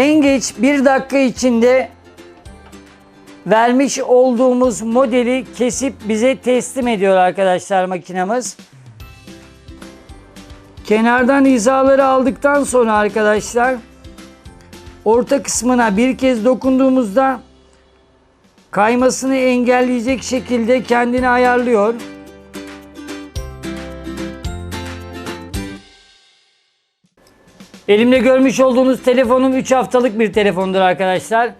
En geç bir dakika içinde vermiş olduğumuz modeli kesip bize teslim ediyor arkadaşlar makinamız. Kenardan hizaları aldıktan sonra arkadaşlar orta kısmına bir kez dokunduğumuzda kaymasını engelleyecek şekilde kendini ayarlıyor. Elimde görmüş olduğunuz telefonum 3 haftalık bir telefondur arkadaşlar.